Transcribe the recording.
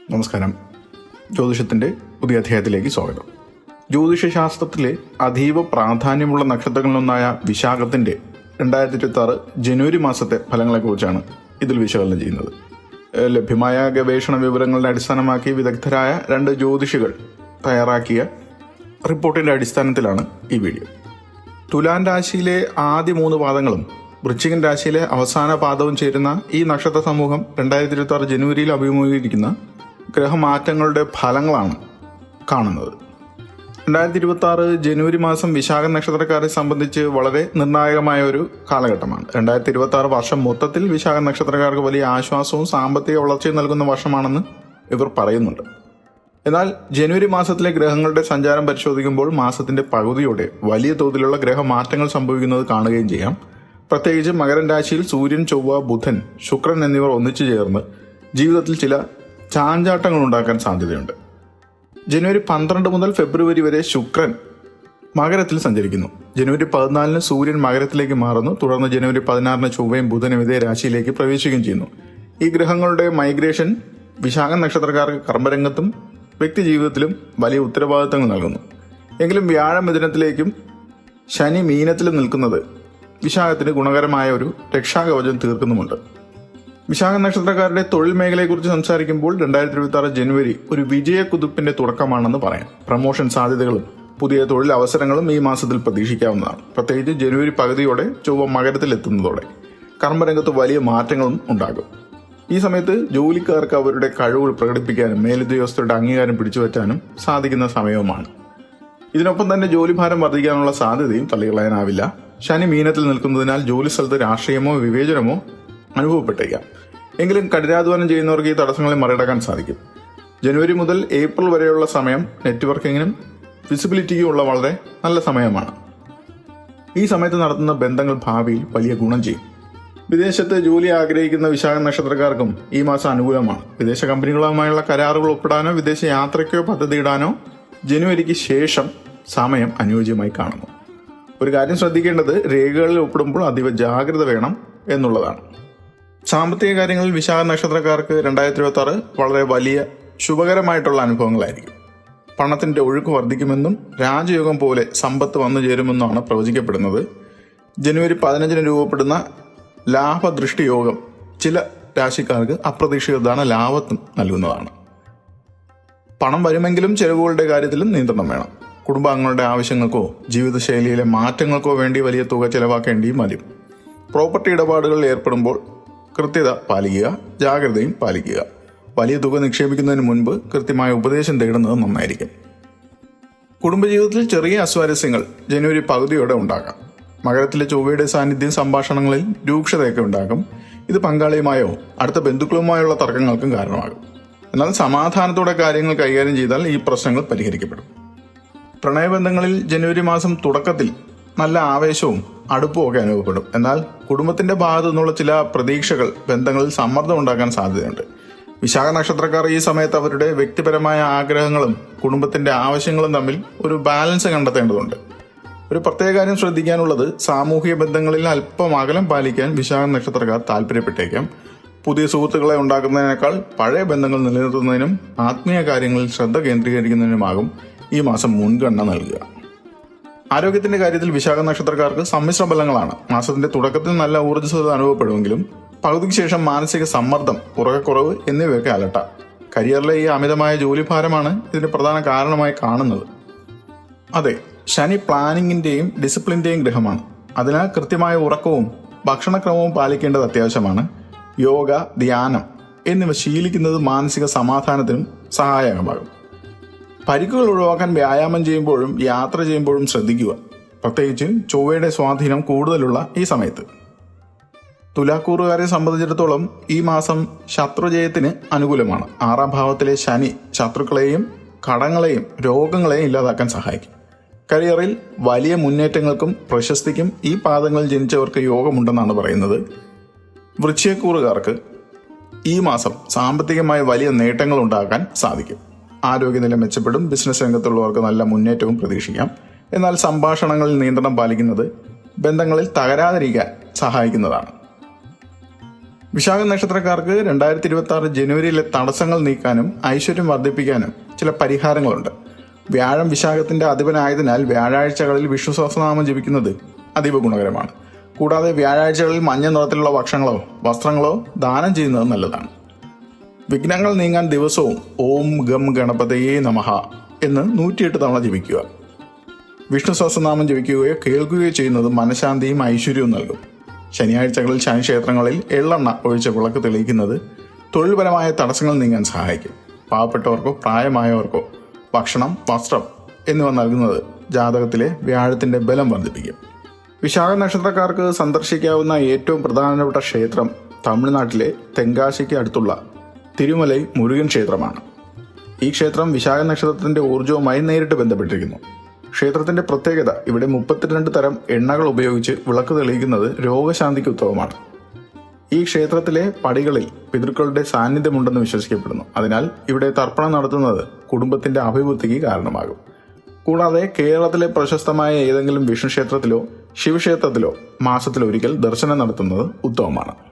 നമസ്കാരം. ജ്യോതിഷത്തിന്റെ പുതിയ അധ്യായത്തിലേക്ക് സ്വാഗതം. ജ്യോതിഷശാസ്ത്രത്തിലെ അതീവ പ്രാധാന്യമുള്ള നക്ഷത്രങ്ങളിലൊന്നായ വിശാഖത്തിന്റെ രണ്ടായിരത്തി ഇരുപത്തി ജനുവരി മാസത്തെ ഫലങ്ങളെക്കുറിച്ചാണ് ഇതിൽ വിശകലനം ചെയ്യുന്നത്. ലഭ്യമായ ഗവേഷണ വിവരങ്ങളുടെ അടിസ്ഥാനമാക്കി വിദഗ്ധരായ രണ്ട് ജ്യോതിഷികൾ തയ്യാറാക്കിയ റിപ്പോർട്ടിന്റെ അടിസ്ഥാനത്തിലാണ് ഈ വീഡിയോ. തുലാൻ രാശിയിലെ ആദ്യ മൂന്ന് പാദങ്ങളും വൃശ്ചികൻ രാശിയിലെ അവസാന പാദവും ചേരുന്ന ഈ നക്ഷത്ര സമൂഹം രണ്ടായിരത്തി ഇരുപത്തി ആറ് ജനുവരിയിൽ അഭിമുഖീകരിക്കുന്ന ഗ്രഹമാറ്റങ്ങളുടെ ഫലങ്ങളാണ് കാണുന്നത്. രണ്ടായിരത്തി ഇരുപത്തി ആറ് ജനുവരി മാസം വിശാഖ നക്ഷത്രക്കാരെ സംബന്ധിച്ച് വളരെ നിർണായകമായ ഒരു കാലഘട്ടമാണ്. രണ്ടായിരത്തി ഇരുപത്തി ആറ് വർഷം മൊത്തത്തിൽ വിശാഖ നക്ഷത്രക്കാർക്ക് വലിയ ആശ്വാസവും സാമ്പത്തിക വളർച്ചയും നൽകുന്ന വർഷമാണെന്ന് ഇവർ പറയുന്നുണ്ട്. എന്നാൽ ജനുവരി മാസത്തിലെ ഗ്രഹങ്ങളുടെ സഞ്ചാരം പരിശോധിക്കുമ്പോൾ മാസത്തിന്റെ പകുതിയോടെ വലിയ തോതിലുള്ള ഗ്രഹമാറ്റങ്ങൾ സംഭവിക്കുന്നത് കാണുകയും ചെയ്യാം. പ്രത്യേകിച്ച് മകരൻ രാശിയിൽ സൂര്യൻ ചൊവ്വ ബുധൻ ശുക്രൻ എന്നിവർ ഒന്നിച്ചു ചേർന്ന് ജീവിതത്തിൽ ചില ചാഞ്ചാട്ടങ്ങൾ ഉണ്ടാക്കാൻ സാധ്യതയുണ്ട്. ജനുവരി പന്ത്രണ്ട് മുതൽ ഫെബ്രുവരി വരെ ശുക്രൻ മകരത്തിൽ സഞ്ചരിക്കുന്നു. ജനുവരി പതിനാലിന് സൂര്യൻ മകരത്തിലേക്ക് മാറുന്നു. തുടർന്ന് ജനുവരി പതിനാറിന് ചൊവ്വയും ബുധനും ഇതേ രാശിയിലേക്ക് പ്രവേശിക്കുകയും ചെയ്യുന്നു. ഈ ഗ്രഹങ്ങളുടെ മൈഗ്രേഷൻ വിശാഖ നക്ഷത്രക്കാർക്ക് കർമ്മരംഗത്തും വ്യക്തി ജീവിതത്തിലും വലിയ ഉത്തരവാദിത്തങ്ങൾ നൽകുന്നു. എങ്കിലും വ്യാഴം മിഥുനത്തിലേക്കും ശനി മീനത്തിലും നിൽക്കുന്നത് വിശാഖത്തിന് ഗുണകരമായ ഒരു രക്ഷാകവചം തീർക്കുന്നുമുണ്ട്. വിശാഖ നക്ഷത്രക്കാരുടെ തൊഴിൽ മേഖലയെക്കുറിച്ച് സംസാരിക്കുമ്പോൾ രണ്ടായിരത്തി ഇരുപത്തി ആറ് ജനുവരി ഒരു വിജയക്കുതിപ്പിന്റെ തുടക്കമാണെന്ന് പറയാം. പ്രമോഷൻ സാധ്യതകളും പുതിയ തൊഴിൽ അവസരങ്ങളും ഈ മാസത്തിൽ പ്രതീക്ഷിക്കാവുന്നതാണ്. പ്രത്യേകിച്ച് ജനുവരി പകുതിയോടെ ചൊവ്വ മകരത്തിലെത്തുന്നതോടെ കർമ്മരംഗത്ത് വലിയ മാറ്റങ്ങളും ഉണ്ടാകും. ഈ സമയത്ത് ജോലിക്കാർക്ക് അവരുടെ കഴിവുകൾ പ്രകടിപ്പിക്കാനും മേലുദ്യോഗസ്ഥരുടെ അംഗീകാരം പിടിച്ചുപറ്റാനും സാധിക്കുന്ന സമയവുമാണ്. ഇതിനൊപ്പം തന്നെ ജോലിഭാരം വർദ്ധിക്കാനുള്ള സാധ്യതയും തള്ളികളയാനാവില്ല ശനി മീനത്തിൽ നിൽക്കുന്നതിനാൽ ജോലി സ്ഥലത്ത് രാഷ്ട്രീയമോ വിവേചനമോ അനുഭവപ്പെട്ടേക്കാം. എങ്കിലും കഠിനാധ്വാനം ചെയ്യുന്നവർക്ക് ഈ തടസ്സങ്ങളെ മറികടക്കാൻ സാധിക്കും. ജനുവരി മുതൽ ഏപ്രിൽ വരെയുള്ള സമയം നെറ്റ്വർക്കിങ്ങിനും വിസിബിലിറ്റിക്കും ഉള്ള വളരെ നല്ല സമയമാണ്. ഈ സമയത്ത് നടത്തുന്ന ബന്ധങ്ങൾ ഭാവിയിൽ വലിയ ഗുണം ചെയ്യും. വിദേശത്ത് ജോലി ആഗ്രഹിക്കുന്ന വിശാഖ നക്ഷത്രക്കാർക്കും ഈ മാസം അനുകൂലമാണ്. വിദേശ കമ്പനികളുമായുള്ള കരാറുകൾ ഒപ്പിടാനോ വിദേശ യാത്രയ്ക്കോ പദ്ധതി ഇടാനോ ജനുവരിക്ക് ശേഷം സമയം അനുയോജ്യമായി കാണുന്നു. ഒരു കാര്യം ശ്രദ്ധിക്കേണ്ടത് രേഖകളിൽ ഒപ്പിടുമ്പോൾ അതീവ ജാഗ്രത വേണം എന്നുള്ളതാണ്. സാമ്പത്തിക കാര്യങ്ങളിൽ വിശാഖ നക്ഷത്രക്കാർക്ക് രണ്ടായിരത്തി ഇരുപത്തി ആറ് വളരെ വലിയ ശുഭകരമായിട്ടുള്ള അനുഭവങ്ങളായിരിക്കും. പണത്തിന്റെ ഒഴുക്ക് വർദ്ധിക്കുമെന്നും രാജയോഗം പോലെ സമ്പത്ത് വന്നു ചേരുമെന്നുമാണ് പ്രവചിക്കപ്പെടുന്നത്. ജനുവരി പതിനഞ്ചിന് രൂപപ്പെടുന്ന ലാഭദൃഷ്ടി യോഗം ചില രാശിക്കാർക്ക് അപ്രതീക്ഷിത ധനലാഭത്തും നൽകുന്നതാണ്. പണം വരുമെങ്കിലും ചെലവുകളുടെ കാര്യത്തിലും നിയന്ത്രണം വേണം. കുടുംബാംഗങ്ങളുടെ ആവശ്യങ്ങൾക്കോ ജീവിതശൈലിയിലെ മാറ്റങ്ങൾക്കോ വേണ്ടി വലിയ തുക ചെലവാക്കേണ്ടിയും വരും. പ്രോപ്പർട്ടി ഇടപാടുകളിൽ ഏർപ്പെടുമ്പോൾ കൃത്യത പാലിക്കുക ജാഗ്രതയും പാലിക്കുക. വലിയ തുക നിക്ഷേപിക്കുന്നതിന് മുൻപ് കൃത്യമായ ഉപദേശം തേടുന്നത് നന്നായിരിക്കും. കുടുംബജീവിതത്തിൽ ചെറിയ അസ്വാരസ്യങ്ങൾ ജനുവരി പകുതിയോടെ ഉണ്ടാകാം മകരത്തിലെ ചൊവ്വയുടെ സാന്നിധ്യം സംഭാഷണങ്ങളിൽ രൂക്ഷതയൊക്കെ ഉണ്ടാകും. ഇത് പങ്കാളിയുമായോ അടുത്ത ബന്ധുക്കളുമായുള്ള തർക്കങ്ങൾക്കും കാരണമാകും. എന്നാൽ സമാധാനത്തോടെ കാര്യങ്ങൾ കൈകാര്യം ചെയ്താൽ ഈ പ്രശ്നങ്ങൾ പരിഹരിക്കപ്പെടും. പ്രണയബന്ധങ്ങളിൽ ജനുവരി മാസം തുടക്കത്തിൽ നല്ല ആവേശവും അടുപ്പവും ഒക്കെ അനുഭവപ്പെടും. എന്നാൽ കുടുംബത്തിന്റെ ഭാഗത്തു നിന്നുള്ള ചില പ്രതീക്ഷകൾ ബന്ധങ്ങളിൽ സമ്മർദ്ദം ഉണ്ടാക്കാൻ സാധ്യതയുണ്ട്. വിശാഖ നക്ഷത്രക്കാർ ഈ സമയത്ത് അവരുടെ വ്യക്തിപരമായ ആഗ്രഹങ്ങളും കുടുംബത്തിന്റെ ആവശ്യങ്ങളും തമ്മിൽ ഒരു ബാലൻസ് കണ്ടെത്തേണ്ടതുണ്ട്. ഒരു പ്രത്യേക കാര്യം ശ്രദ്ധിക്കാനുള്ളത് സാമൂഹിക ബന്ധങ്ങളിൽ അല്പം അകലം പാലിക്കാൻ വിശാഖ നക്ഷത്രക്കാർ താല്പര്യപ്പെട്ടേക്കാം. പുതിയ സുഹൃത്തുക്കളെ ഉണ്ടാക്കുന്നതിനേക്കാൾ പഴയ ബന്ധങ്ങൾ നിലനിർത്തുന്നതിനും ആത്മീയ കാര്യങ്ങളിൽ ശ്രദ്ധ കേന്ദ്രീകരിക്കുന്നതിനുമാകും ഈ മാസം മുൻഗണന നൽകുക. ആരോഗ്യത്തിന്റെ കാര്യത്തിൽ വിശാഖ നക്ഷത്രക്കാർക്ക് സമ്മിശ്ര ഫലങ്ങളാണ്. മാസത്തിന്റെ തുടക്കത്തിൽ നല്ല ഊർജസ്വത അനുഭവപ്പെടുമെങ്കിലും പകുതിക്ക് ശേഷം മാനസിക സമ്മർദ്ദം ഉറക്കക്കുറവ് എന്നിവയൊക്കെ അലട്ടാം. കരിയറിലെ ഈ അമിതമായ ജോലിഭാരമാണ് ഇതിന് പ്രധാന കാരണമായി കാണുന്നത്. അതെ ശനി പ്ലാനിങ്ങിന്റെയും ഡിസിപ്ലിന്റെയും ഗ്രഹമാണ്. അതിനാൽ കൃത്യമായ ഉറക്കവും ഭക്ഷണക്രമവും പാലിക്കേണ്ടത് അത്യാവശ്യമാണ്. യോഗ ധ്യാനം എന്നിവ ശീലിക്കുന്നത് മാനസിക സമാധാനത്തിനും സഹായകമാകും. പരിക്കുകൾ ഒഴിവാക്കാൻ വ്യായാമം ചെയ്യുമ്പോഴും യാത്ര ചെയ്യുമ്പോഴും ശ്രദ്ധിക്കുക. പ്രത്യേകിച്ച് ചൊവ്വയുടെ സ്വാധീനം കൂടുതലുള്ള ഈ സമയത്ത്. തുലാക്കൂറുകാരെ സംബന്ധിച്ചിടത്തോളം ഈ മാസം ശത്രുജയത്തിന് അനുകൂലമാണ്. ആറാം ഭാവത്തിലെ ശനി ശത്രുക്കളെയും കടങ്ങളെയും രോഗങ്ങളെയും ഇല്ലാതാക്കാൻ സഹായിക്കും. കരിയറിൽ വലിയ മുന്നേറ്റങ്ങൾക്കും പ്രശസ്തിക്കും ഈ പാദങ്ങളിൽ ജനിച്ചവർക്ക് യോഗമുണ്ടെന്നാണ് പറയുന്നത് വൃശ്ചയക്കൂറുകാർക്ക് ഈ മാസം സാമ്പത്തികമായി വലിയ നേട്ടങ്ങൾ ഉണ്ടാക്കാൻ സാധിക്കും. ആരോഗ്യനില മെച്ചപ്പെടും. ബിസിനസ് രംഗത്തുള്ളവർക്ക് നല്ല മുന്നേറ്റവും പ്രതീക്ഷിക്കാം. എന്നാൽ സംഭാഷണങ്ങളിൽ നിയന്ത്രണം പാലിക്കുന്നത് ബന്ധങ്ങളിൽ തകരാതിരിക്കാൻ സഹായിക്കുന്നതാണ്. വിശാഖ നക്ഷത്രക്കാർക്ക് രണ്ടായിരത്തി ഇരുപത്തി ആറ് ജനുവരിയിലെ തടസ്സങ്ങൾ നീക്കാനും ഐശ്വര്യം വർദ്ധിപ്പിക്കാനും ചില പരിഹാരങ്ങളുണ്ട്. വ്യാഴം വിശാഖത്തിന്റെ അധിപനായതിനാൽ വ്യാഴാഴ്ചകളിൽ വിഷ്ണു സഹസ്രനാമം ജപിക്കുന്നത് അതീവ ഗുണകരമാണ്. കൂടാതെ വ്യാഴാഴ്ചകളിൽ മഞ്ഞ നിറത്തിലുള്ള ഭക്ഷണങ്ങളോ വസ്ത്രങ്ങളോ ദാനം ചെയ്യുന്നത് നല്ലതാണ്. വിഘ്നങ്ങൾ നീങ്ങാൻ ദിവസവും ഓം ഗം ഗണപതയേ നമഹ എന്ന് നൂറ്റിയെട്ട് തവണ ജപിക്കുക. വിഷ്ണു സഹസ്രനാമം ജപിക്കുകയോ കേൾക്കുകയോ ചെയ്യുന്നത് മനഃശാന്തിയും ഐശ്വര്യവും നൽകും. ശനിയാഴ്ചകളിൽ ശനിക്ഷേത്രങ്ങളിൽ എള്ളെണ്ണ ഒഴിച്ച വിളക്ക് തെളിയിക്കുന്നത് തൊഴിൽപരമായ തടസ്സങ്ങൾ നീങ്ങാൻ സഹായിക്കും. പാവപ്പെട്ടവർക്കോ പ്രായമായവർക്കോ ഭക്ഷണം വസ്ത്രം എന്നിവ നൽകുന്നത് ജാതകത്തിലെ വ്യാഴത്തിന്റെ ബലം വർദ്ധിപ്പിക്കും. വിശാഖ നക്ഷത്രക്കാർക്ക് സന്ദർശിക്കാവുന്ന ഏറ്റവും പ്രധാനപ്പെട്ട ക്ഷേത്രം തമിഴ്നാട്ടിലെ തെങ്കാശിക്ക് അടുത്തുള്ള തിരുമലൈ മുരുകൻ ക്ഷേത്രമാണ്. ഈ ക്ഷേത്രം വിശാഖ നക്ഷത്രത്തിന്റെ ഊർജവുമായി നേരിട്ട് ബന്ധപ്പെട്ടിരിക്കുന്നു. ക്ഷേത്രത്തിന്റെ പ്രത്യേകത ഇവിടെ മുപ്പത്തിരണ്ട് തരം എണ്ണകൾ ഉപയോഗിച്ച് വിളക്ക് തെളിയിക്കുന്നത് രോഗശാന്തിക്ക് ഉത്തമമാണ് ഈ ക്ഷേത്രത്തിലെ പടികളിൽ പിതൃക്കളുടെ സാന്നിധ്യമുണ്ടെന്ന് വിശ്വസിക്കപ്പെടുന്നു. അതിനാൽ ഇവിടെ തർപ്പണം നടത്തുന്നത് കുടുംബത്തിന്റെ അഭിവൃദ്ധിക്ക് കാരണമാകും. കൂടാതെ കേരളത്തിലെ പ്രശസ്തമായ ഏതെങ്കിലും വിഷ്ണു ക്ഷേത്രത്തിലോ ശിവക്ഷേത്രത്തിലോ മാസത്തിലൊരിക്കൽ ദർശനം നടത്തുന്നത് ഉത്തമമാണ്.